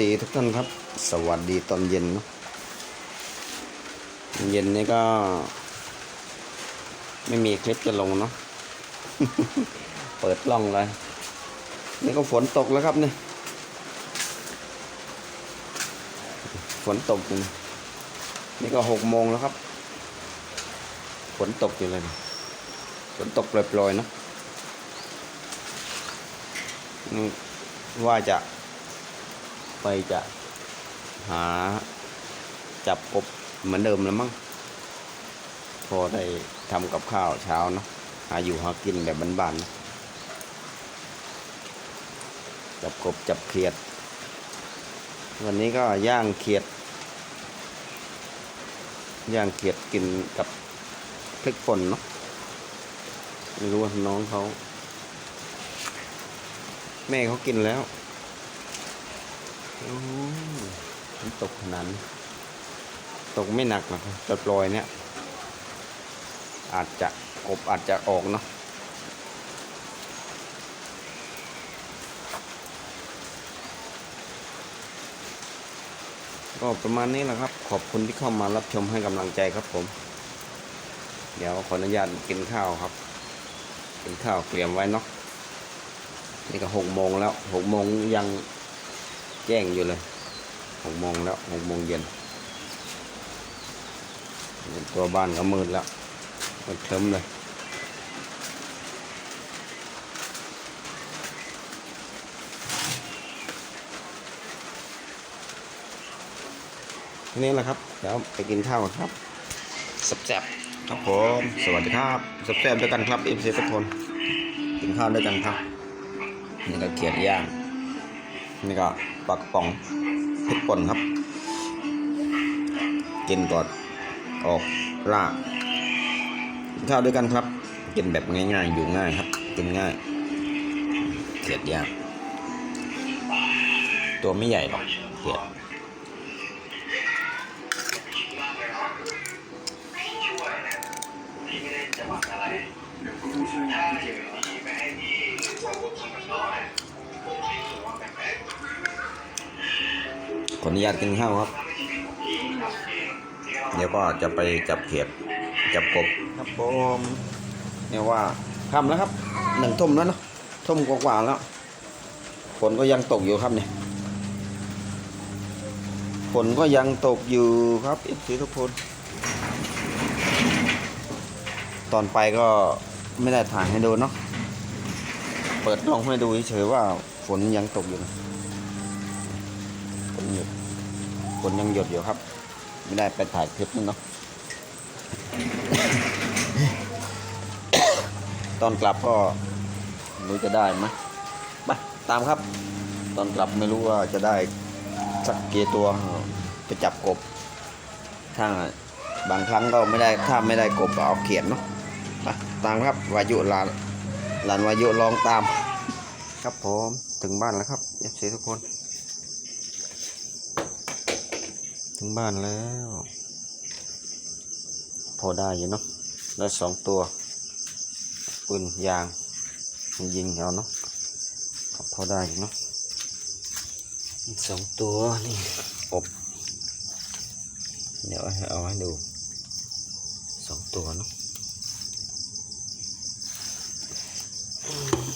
ทุกท่านครับ สวัสดีตอนเย็นเนาะเย็นนี้ก็ ไม่มีคลิปจะลงเนาะเปิดกล้องเลย นี่ก็ฝนตกแล้วครับเนี่ยฝนตกอยู่นี่นี่ก็หกโมงแล้วครับ ฝนตกอยู่เลยฝนตกปล่อยๆเนอะนี่ว่าจะ ไปจะหาจับกบเหมือนเดิมแล้วมั้งพอได้ทำกับข้าวเช้าเนาะหาอยู่หากินแบบบ้านๆนะจับกบจับเขียด วันนี้ก็ย่างเขียด ย่างเขียดกินกับพริกป่นเนาะไม่รู้ว่าน้องเขา แม่เขากินแล้ว มันตกขนาดนตกไม่หนักนะครับปล่อยเนี่ย อาจจะกบอาจจะออกเนาะก็ประมาณนี้แหละครับ ขอบคุณที่เข้ามารับชมให้กำลังใจครับผม เดี๋ยวขออนุญาตกินข้าวครับ กินข้าวเตรียมไว้เนาะนี่ก็หกโมงแล้วหกโมงยัง จ้งอยู่เลยหกโมงแล้วหกโมงเย็นตัวบ้านก็มืดแล้วมืดเคลิ้มเลยทีนี้แหละครับ เดี๋ยวไปกินข้าวกันครับแซ่บๆครับผม สวัสดีครับแซ่บๆด้วยกันครับเอฟซีทุกคนกินข้าวด้วยกันครับ นี่ก็เขียดย่าง นี่ก็ ปลากระป๋องพริกป่นครับ กินก่อนออกล่ากินข้าวด้วยกันครับ กินแบบง่ายๆ อยู่ง่ายครับ กินง่ายเขียดยางตัวไม่ใหญ่หรอกเขียด ขออนุญาตกินข้าวครับ เดี๋ยวก็จะไปจับเขียดจับกบครับผมเนี่ยว่าทำแล้วครับหนึ่งทุ่มแล้วเนาะทุ่มกว่าๆแล้วฝนก็ยังตกอยู่ครับเนี่ยฝนก็ยังตกอยู่ครับเอฟซีทุกคนตอนไปก็ไม่ได้ถ่ายให้ดูเนาะ เปิดกล้องให้ดูเฉยๆว่าฝนยังตกอยู่นะฝน หยุดฝนยังหยดอยู่ครับ ไม่ได้ไปถ่ายคลิปนั่นเนาะตอนกลับก็ไม่รู้จะได้ไหมไปตามครับ ตอนกลับไม่รู้ว่าจะได้สักกี่ตัวไปจับกบ ถ้าบางครั้งก็ไม่ได้ถ้าไม่ได้กบก็เอาเขียนเนาะไปตามครับวายุลานหลานวายุลองตาม ครับผมถึงบ้านแล้วครับเอฟซีทุกคน ถึงบ้านแล้ว พอได้อยู่เนาะได้สองตัวปืนยางยิงเอาเนาะก็พอได้อยู่เนาะอีกสองตัวนี่อบเดี๋ยวให้เอาให้ดูสองตัวเนาะอืม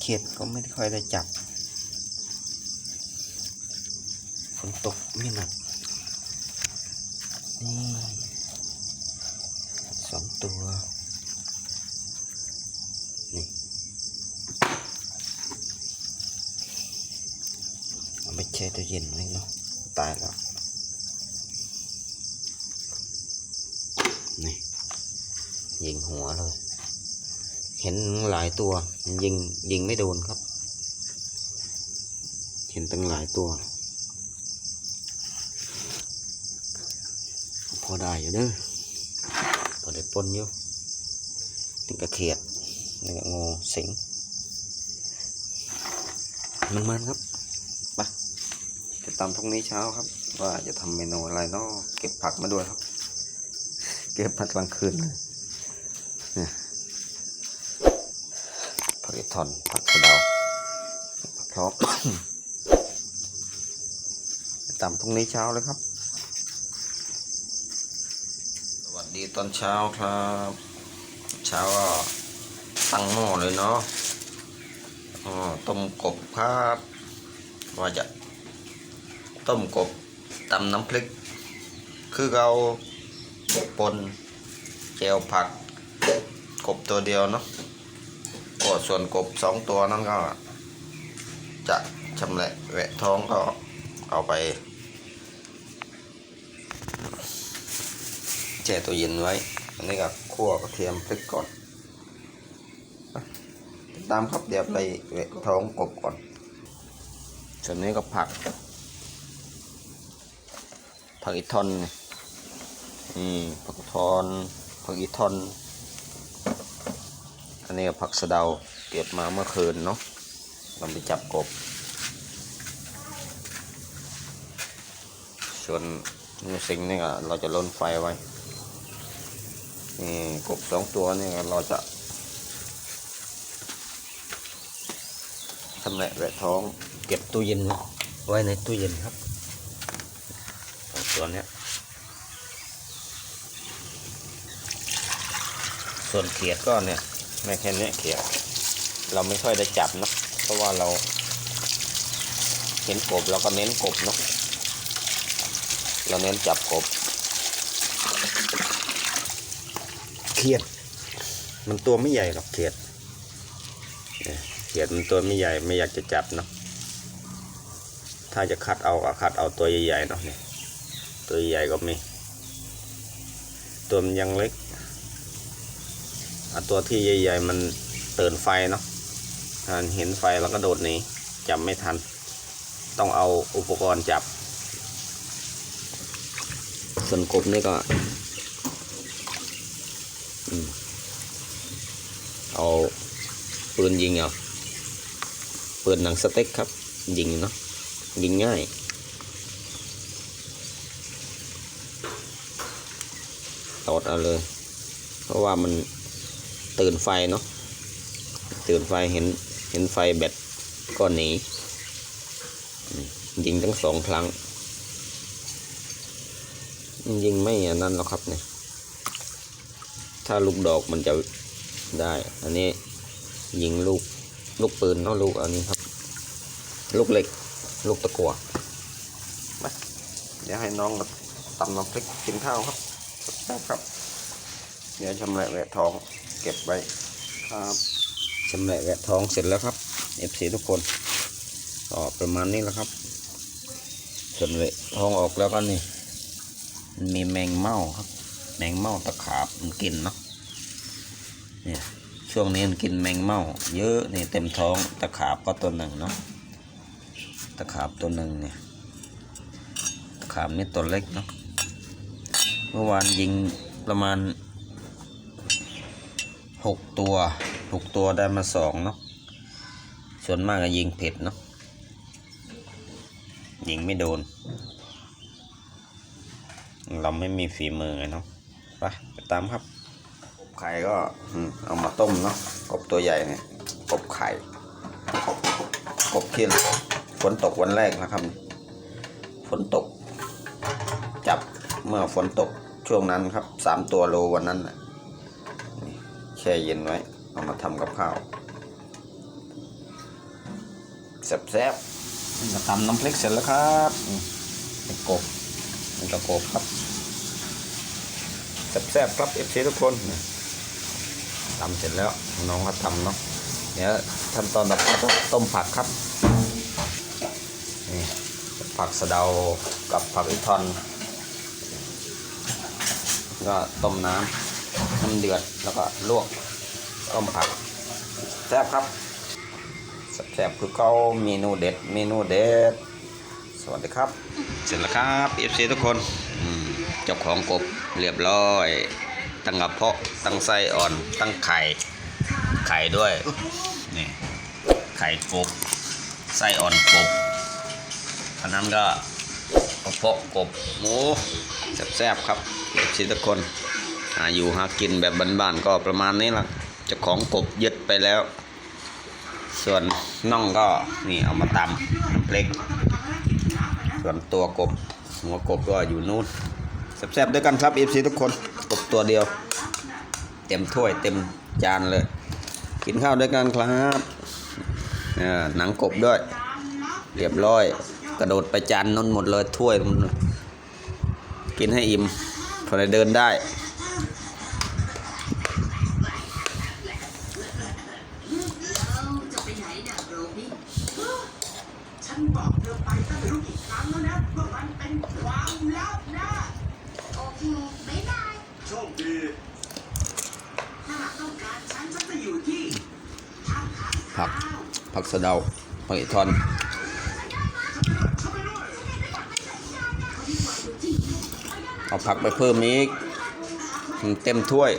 เขียดก็ไม่ค่อยได้จับ ฝนตกไม่หนัก นี่สองตัว นี่ เอาไปแช่ตู้เย็นไว้เนาะ ตายแล้ว นี่ ยิงหัวเลย เห็นหลายตัว ยิง ยิงไม่โดนครับ เห็นตั้งหลายตัว พอได้อยู่เด้อพอได้ปนอยู่ถึงกระเขียดนี่ก็งูสิงมันมันครับไปจะตามพรุ่งนี้เช้าครับ ว่าจะทำเมนูอะไรเนาะเก็บผักมาด้วยครับ เก็บผักกลางคืนเลยเนี่ยผักอีทอนผักกระเดาพร้อมตามพรุ่งนี้เช้าเลยครับ สวัส ดีตอนเช้าครับ เช้าก็ตั้งหม้อเลยเนาะอ๋อต้มกบครับว่าจะ ต้มกบตำน้ำพริก คือเราปนแจวผัก กบตัวเดียวเนาะก็ส่วนกบสองตัวนั้นก็ จะชำแหละแหวะท้องก็เอาไป แช่ตัวเย็นไว้ อันนี้ก็คั่วกระเทียมพริกก่อน ตามครับเดี๋ยวไปแหวะท้องกบก่อน ส่วนนี้ก็ผัก ผักอีทอนนี่ผักทอนผักอีทอน อันนี้ก็ผักสะเดาเก็บมาเมื่อคืนเนาะเราไปจับกบ ส่วนงูสิงนี่ก็เราจะล้นไฟไว้ นี่กบสองตัวนี่เราจะทำแหละแหวะท้องเก็บตู้เย็นไว้ในตู้เย็นครับสองตัวเนี้ยส่วนเขียดก็เนี่ยแม่แค่เนี้ยเขียดเราไม่ค่อยได้จับนะเพราะว่าเราเห็นกบเราก็เน้นกบเนาะเราเน้นจับกบเขียด มันตัวไม่ใหญ่หรอกเขียดเขียดมันตัวไม่ใหญ่ไม่อยากจะจับเนาะถ้าจะคัดเอาก็คัดเอาตัวใหญ่ๆเนาะเนี่ยตัวใหญ่ก็มี ตัวมันยังเล็กอตัวที่ใหญ่ๆมันเตื่นไฟเนาะเห็นไฟแล้วก็โดดหนีจับไม่ทัน ต้องเอาอุปกรณ์จับ ส่วนกบนี่ก็ เอาปืนยิงเอาปืนหนังสเต็กครับ ยิงเนาะยิงง่ายตอดเอาเลย เพราะว่ามันตื่นไฟเนาะตื่นไฟเห็นเห็นไฟแบตก็หนียิงทั้งสองครั้ง ยิงไม่อนนั้นหรอกครับเนี่ย ถ้าลูกดอกมันจะได้ อันนี้ยิงลูกลูกปืนเนาะลูกอันนี้ครับ ลูกเหล็ก ลูกตะกั่วมาเดี๋ยวให้น้องมาตำน้ำพริกกินข้าวครับแป๊บครับ เดี๋ยวชำแหละแหวะท้องเก็บไว้ครับชำแหละแหวะท้องเสร็จแล้วครับ FC ทุกคนก็ประมาณนี้แหละครับส่วนแหวะท้องออกแล้วก็นี่มันมีแมงเม่าครับ แมงเม่าตะขาบมันกินเนาะเนี่ยช่วงนี้มันกินแมงเม่าเยอะนี่เต็มท้องตะขาบก็ตัวหนึ่งเนาะตะขาบตัวหนึ่งเนี่ยตะขาบนี่ตัวเล็กเนาะเมื่อวานยิงประมาณหกตัวหกตัวได้มาสองเนาะส่วนมากก็ยิงเผ็ดเนาะยิงไม่โดน เราไม่มีฝีมือไงเนาะ ไปไปตามครับกบไข่ก็อืมเอามาต้มเนาะกบตัวใหญ่เนี่ยกบไข่กบเทียนฝนตกวันแรกนะครับ ฝนตก จับเมื่อฝนตกช่วงนั้นครับสามตัวโลวันนั้นน่ะแช่เย็นไว้ เอามาทำกับข้าวแซ่บๆจะทำน้ำพริกเสร็จแล้วครับอืมเป็นกบเป็นกระกบครับ แซ่บๆครับเอฟซีทุกคนทำเสร็จแล้วน้องก็ทำเนาะเดี๋ยวขั้นตอนต่อไปต้มผักครับนี่ผักสะเดากับผักอีทอนก็ต้มน้ำน้ำเดือดแล้วก็ลวกต้มผักแซ่บครับแซ่บคือเก้าเมนูเด็ดเมนูเด็ดสวัสดีครับ เสร็จแล้วครับเอฟซีทุกคนเจ้าของกบ เรียบร้อย ตั้งกระเพาะ ตั้งไส้อ่อน ตั้งไข่ ไข่ด้วย นี่ ไข่กบ ไส้อ่อนกบอันนั้นก็กระเพาะกบหมูแซ่บๆครับเอฟซีทุกคนอยู่หากินแบบบ้านๆก็ประมาณนี้ละเจ้าของกบยึดไปแล้ว ส่วนน่องก็นี่เอามาตำน้ำเล็ก ส่วนตัวกบหัวกบก็อยู่นู่น แซ่บๆด้วยกันครับเอฟซีทุกคนกบตัวเดียว เต็มถ้วยเต็มจานเลย กินข้าวด้วยกันครับหนังกบด้วย เรียบร้อย กระโดดไปจานนนหมดเลยถ้วย กินให้อิ่มพอได้เดินได้ จะไปไหนเนี่ยโรบี้ ฉันบอกเธอไปตั้งไม่รู้กี่ครั้งแล้วนะว่ามันเป็นความลับนะ โอเคบ๊ายบาย โชคดี ถ้าหากต้องการฉันฉันจะอยู่ที่ท่าขา ผักผักสะเดาผักอีทอนเข้าไปด้วยเอาผักไปเพิ่มอีกเต็มถ้วย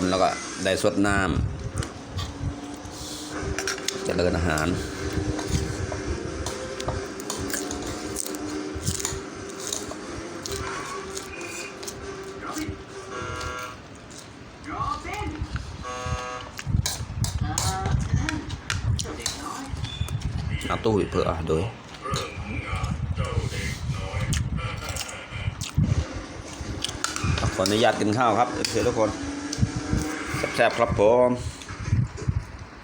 นแล้วก็ได้สดน้ำเจะเดินอาหารเอาตู้เพื่อโดยขออนุญาตกินข้าวครับเพื่อทุกคน แซ่บๆครับผม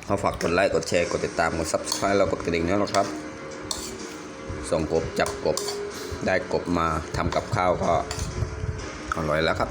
เขาฝากกดไลค์ กดแชร์ กดติดตาม กดซับสไครต์แล้วกดกระดิ่งด้วยนะครับ ส่งกบจับกบ ได้กบมาทำกับข้าวก็อร่อยแล้วครับ